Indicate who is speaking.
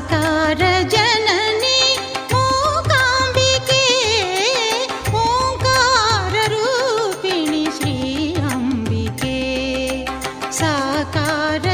Speaker 1: సాకార జనని మూకాంబికే ఓంకార రూపిణి శ్రీ అంబికే సాకార